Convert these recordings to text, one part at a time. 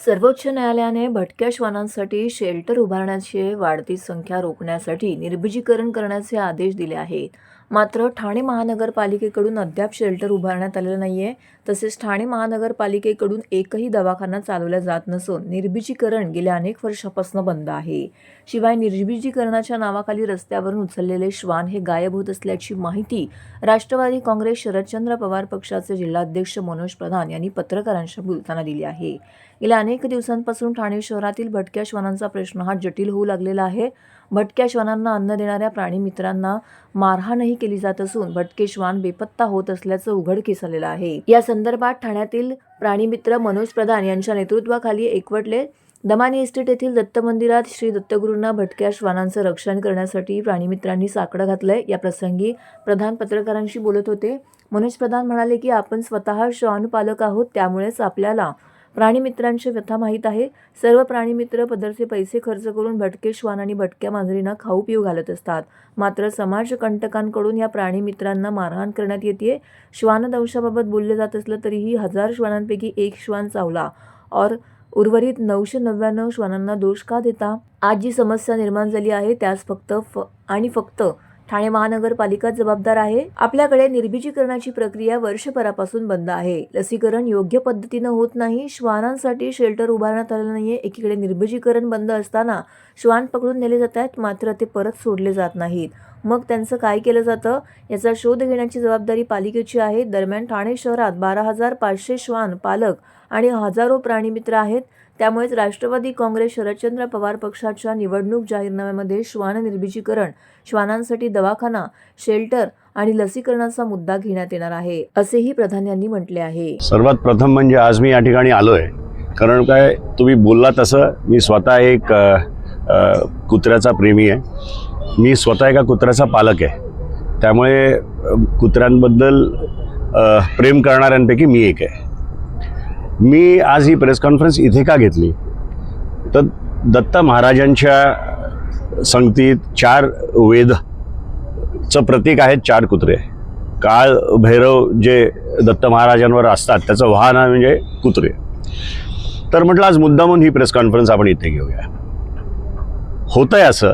सर्वोच्च न्यायालयाने भटक्या श्वानांसाठी शेल्टर उभारण्याची वाढती संख्या रोखण्यासाठी निर्बीजीकरण करण्याचे आदेश दिले आहेत. मात्र ठाणे महानगरपालिकेकडून अद्याप शेल्टर उभारण्यात आलेलं नाही आहे तसेच ठाणे महानगरपालिकेकडून एकही दवाखाना चालवला जात नसून निर्बीजीकरण गेल्या अनेक वर्षापासून बंद आहे. शिवाय निर्बीजीकरणाच्या नावाखाली रस्त्यावरून उचललेले श्वान हे गायब होत असल्याची माहिती राष्ट्रवादी काँग्रेस शरदचंद्र पवार पक्षाचे जिल्हाध्यक्ष मनोज प्रधान यांनी पत्रकारांशी बोलताना दिली आहे. गेल्या अनेक दिवसांपासून ठाणे शहरातील भटक्या श्वानांचा प्रश्न हा जटिल होऊ लागलेला आहे. भटक्या श्वानांना अन्न देणाऱ्या प्राणीमित्रांना मारहाणही केली जात असून भटके श्वान बेपत्ता होत असल्याचं उघडकीस आलेलं आहे. या संदर्भात ठाण्यातील प्राणीमित्र मनोज प्रधान यांच्या नेतृत्वाखाली एकवटले. दमानी इस्टेट येथील दत्त मंदिरात श्री दत्तगुरूंना भटक्या श्वानांचं रक्षण करण्यासाठी प्राणीमित्रांनी साकडं घातलंय. या प्रसंगी प्रधान पत्रकारांशी बोलत होते. मनोज प्रधान म्हणाले की आपण स्वतः श्वानपालक आहोत त्यामुळेच आपल्याला प्राणीमित्रांची व्यथा माहीत आहे. सर्व प्राणीमित्र पदरचे पैसे खर्च करून भटके श्वान आणि भटक्या मांजरींना खाऊ पिऊ घालत असतात. मात्र समाजकंटकांकडून या प्राणीमित्रांना मारहाण करण्यात येते श्वानदंशाबाबत बोलले जात असलं तरीही हजार श्वानांपैकी एक श्वान चावला. और उर्वरित नऊशे नव्याण्णव श्वानांना दोष का देता? आज जी समस्या निर्माण झाली आहे त्यास फक्त फ आणि फक्त ठाणे महानगरपालिका जबाबदार आहे. आपल्याकडे निर्बीजीकरणाची प्रक्रिया वर्षभरापासून बंद आहे. लसीकरण योग्य पद्धतीनं होत नाही. श्वानांसाठी शेल्टर उभारण्यात आलं नाहीये. एकीकडे निर्बीजीकरण बंद असताना श्वान पकडून नेले जात आहेत मात्र ते परत सोडले जात नाहीत. मग त्यांचं काय केलं जातं? याचा शोध घेण्याची जबाबदारी पालिकेची आहे. दरम्यान ठाणे शहरात बारा हजार पाचशे श्वान पालक आणि हजारो प्राणीमित्र आहेत. त्यामुळेच राष्ट्रवादी काँग्रेस शरदचंद्र पवार पक्षाच्या निवडणूक जाहीरनाम्यामध्ये श्वान निर्बीजीकरण श्वानांसाठी दवाखाना शेल्टर आणि लसीकरणाचा मुद्दा घेण्यात येणार आहे असेही प्रधान यांनी म्हटले आहे. सर्वात प्रथम म्हणजे आज मी या ठिकाणी आलो आहे कारण काय तुम्ही बोलला तसं मी स्वतः एक कुत्र्याचा प्रेमी आहे. मी स्वतः एका कुत्र्याचा पालक आहे. त्यामुळे कुत्र्यांबद्दल प्रेम करणाऱ्यांपैकी मी एक आहे. मी आज ही प्रेस कॉन्फरन्स इथे का घेतली? तर दत्त महाराजांच्या संगतीत चार वेद चं प्रतीक आहेत चार कुत्रे. काळ भैरव जे दत्त महाराजांवर असतात त्याचं वाहन आहे म्हणजे कुत्रे. तर म्हटलं आज मुद्दामून ही प्रेस कॉन्फरन्स आपण इथे घेऊया. होतं आहे असं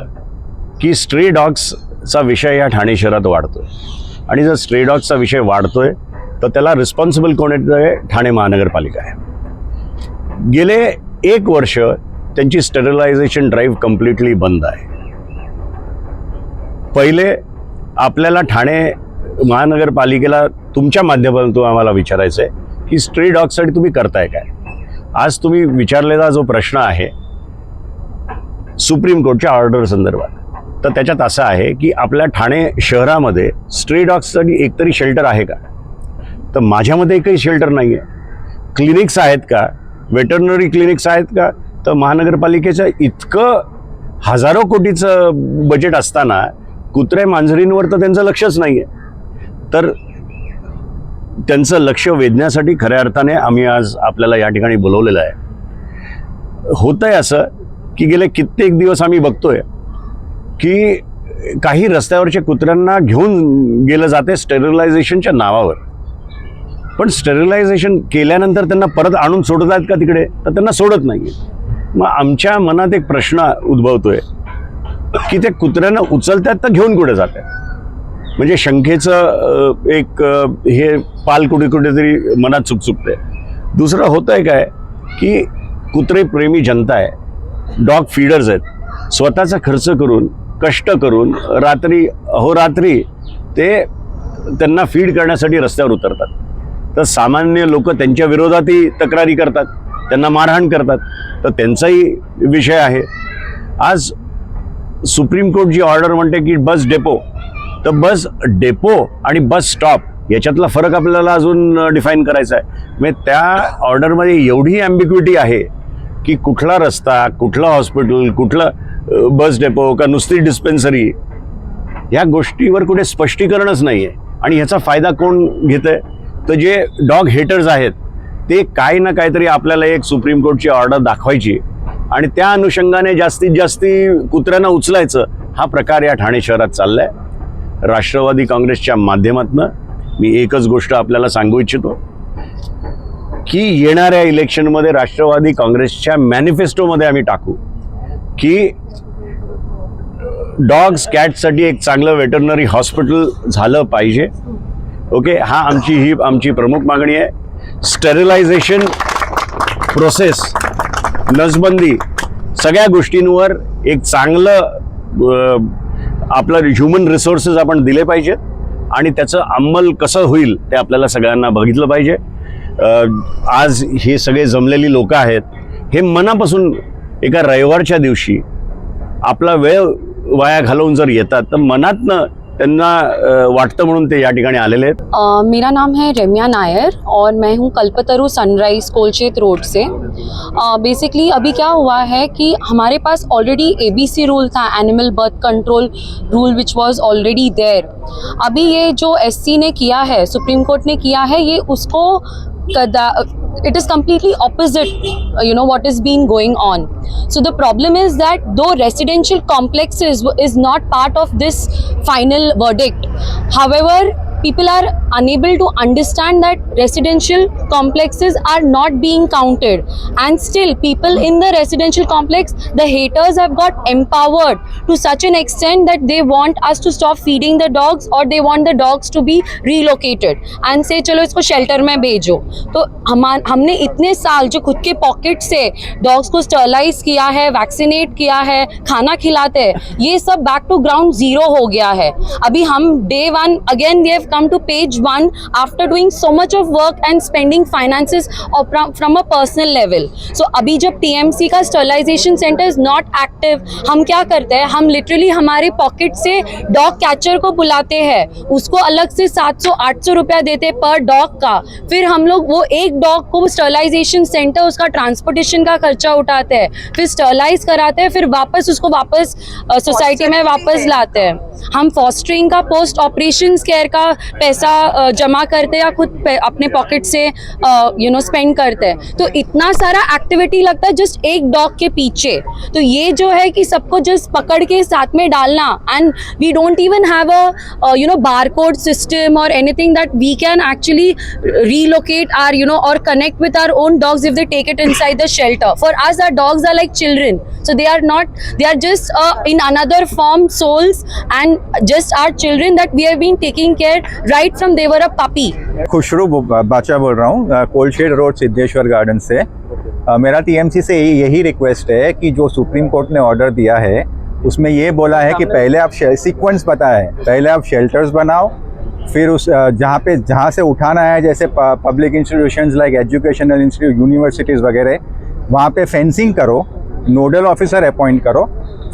की स्ट्री डॉग्सचा विषय या ठाणे शहरात वाढतोय. आणि जर स्ट्रे डॉग्सचा विषय वाढतोय तर त्याला रिस्पॉन्सिबल कोण आहे? ठाणे महानगरपालिका आहे. गेले एक वर्ष त्यांची स्टरलायझेशन ड्राईव्ह कम्प्लिटली बंद आहे. पहिले आपल्याला ठाणे महानगरपालिकेला तुमच्या माध्यमातून आम्हाला विचारायचं आहे की स्ट्री डॉगसाठी तुम्ही करताय काय? आज तुम्ही विचारलेला जो प्रश्न आहे सुप्रीम कोर्टच्या ऑर्डर संदर्भात तर त्याच्यात असं आहे की आपल्या ठाणे शहरामध्ये स्ट्री डॉग्ससाठी एकतरी शेल्टर आहे का? तर माझ्यामध्ये काही शेल्टर नाही आहे क्लिनिक्स आहेत का? वेटरनरी क्लिनिक्स आहेत का? तर महानगरपालिकेचं इतकं हजारो कोटीचं बजेट असताना कुत्रे मांजरींवर तर त्यांचं लक्षच नाही आहे तर त्यांचं लक्ष वेधण्यासाठी खऱ्या अर्थाने आम्ही आज आपल्याला या ठिकाणी बोलवलेलं आहे. होतं आहे असं की गेले कित्येक दिवस आम्ही बघतोय की काही रस्त्यावरच्या कुत्र्यांना घेऊन गेलं जाते स्टेरिलायझेशनच्या नावावर. पण स्टेरिलायझेशन केल्यानंतर त्यांना परत आणून सोडत आहेत का तिकडे? तर त्यांना सोडत नाही मग आमच्या मनात एक प्रश्न उद्भवतोय की ते कुत्र्यांना उचलतात तर घेऊन कुठे जातात? म्हणजे शंखेचं एक हे पाल कुठे कुठेतरी मनात चुकचुकते दुसरं होतं आहे काय की कुत्रे प्रेमी जनता आहे. डॉग फीडर्स आहेत. स्वतःचा खर्च करून कष्ट करून रात्री अहोरात्री ते त्यांना फीड करण्यासाठी रस्त्यावर उतरतात. तर सामान्य लोक त्यांच्या विरोधातही तक्रारी करतात त्यांना मारहाण करतात. तर त्यांचाही विषय आहे. आज सुप्रीम कोर्ट जी ऑर्डर म्हणते की बस डेपो तर बस डेपो आणि बस स्टॉप याच्यातला फरक आपल्याला अजून डिफाईन करायचा आहे. म्हणजे त्या ऑर्डरमध्ये एवढी ॲम्बिक्विटी आहे की कुठला रस्ता कुठलं हॉस्पिटल कुठलं बस डेपो का नुसती डिस्पेन्सरी ह्या गोष्टीवर कुठे स्पष्टीकरणच नाही आहे आणि ह्याचा फायदा कोण घेतं आहे तर जे डॉग हेटर्स आहेत ते काही ना काहीतरी आपल्याला एक सुप्रीम कोर्टची ऑर्डर दाखवायची. आणि त्या अनुषंगाने जास्तीत जास्ती कुत्र्यांना उचलायचं हा प्रकार या ठाणे शहरात चाललाय. राष्ट्रवादी काँग्रेसच्या माध्यमातनं मी एकच गोष्ट आपल्याला सांगू इच्छितो की येणाऱ्या इलेक्शनमध्ये राष्ट्रवादी काँग्रेसच्या मॅनिफेस्टोमध्ये आम्ही टाकू की डॉग्स कॅटसाठी एक चांगलं वेटरनरी हॉस्पिटल झालं पाहिजे. ओके हा आमची ही आमची प्रमुख मागणी आहे. स्टेरिलायझेशन प्रोसेस नसबंदी सगळ्या गोष्टींवर एक चांगलं आपलं ह्युमन रिसोर्सेस आपण दिले पाहिजेत आणि त्याचं अंमल कसं होईल ते आपल्याला सगळ्यांना बघितलं पाहिजे. आज हे सगळे जमलेली लोक आहेत हे मनापासून एका रविवारच्या दिवशी आपला वेळ वाया घालवून जर येतात तर मनातनं मेरा नाम है रम्या नायर और मैं हूँ कल्पतरु सनराइज कोलचेत रोड से। बेसिकली अभी क्या हुआ है कि हमारे पास ऑलरेडी एबीसी रूल था animal birth control rule which was already there अभी ये जो एससी ने किया है सुप्रीम कोर्ट ने किया है, ये उसको it is completely opposite uh, you know what is being going on. So the problem is that though residential complexes is not part of this final verdict however people are unable to understand that residential complexes are not being counted and still people in the residential complex the haters have got empowered to such an extent that they want us to stop feeding the dogs or they want the dogs to be relocated and say चलो इसको shelter में भेजो तो हम हमने इतने साल जो खुद के पॉकेट से डॉग्स को स्टरलाइज किया है वैक्सीनेट किया है खाना खिलाते हैं ये सब बैक टू ग्राउंड ज़ीरो हो गया है अभी हम day one again we have come to page one after doing so much of work and spending finances from a personal level so अभी जब टीएमसी का sterilisation centre is not active हम क्या करते हैं? हम लिटरली हमारे पॉकेट से dog catcher को बुलाते हैं। उसको अलग से 700 800 रुपया देते पर डॉग का। फिर हम लोग वो एक डॉग को स्टरलाइजेशन सेंटर उसका ट्रांसपोर्टेशन का खर्चा उठाते हैं। फिर स्टरलाइज कराते हैं फिर वापस उसको वापस सोसाइटी में वापस लाते हैं। हम फॉस्टरिंग का पोस्ट ऑपरेशन केयर का पैसा जमा करते हैं या खुद अपने पॉकेट से यू नो स्पेंड करते हैं। तो इतना सारा एक्टिविटी लगता है जस्ट एक डॉग के पीछे। तो ये जो है कि सबको जस्ट पकड़ के साथ में डालना। And we don't even have a you know bar code system और anything that we can actually relocate or you know और connect with our own dogs if they take it inside the shelter for आज our dogs are like children so they are not they are just in another form souls and just are children that we are been taking care right from were a puppy Khushru Bacha बोल रहा हूँ Kolshet road Siddheshwar garden से। अ, मेरा TMC से यही यही request है कि जो सुप्रीम कोर्ट ने ऑर्डर दिया है उसमें ये बोला है कि पहले आप सीक्वेंस पता है पहले आप शेल्टर्स बनाओ फिर उस जहाँ पे जहाँ से उठाना है जैसे public institutions like educational institute universities वगैरह वहाँ पे फेंसिंग करो नोडल ऑफिसर अपॉइंट करो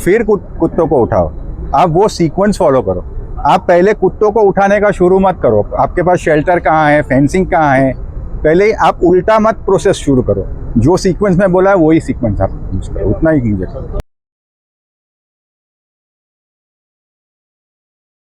फिर कुत्तों को उठाओ। आप वो सीक्वेंस फॉलो करो। आप पहले कुत्तों को उठाने का शुरू मत करो। आपके पास शेल्टर कहाँ है? फेंसिंग कहाँ है? पहले ही आप उल्टा मत प्रोसेस शुरू करो। जो सीक्वेंस में बोला है, वही सीक्वेंस आप यूज़ करो। उतना ही कीजिए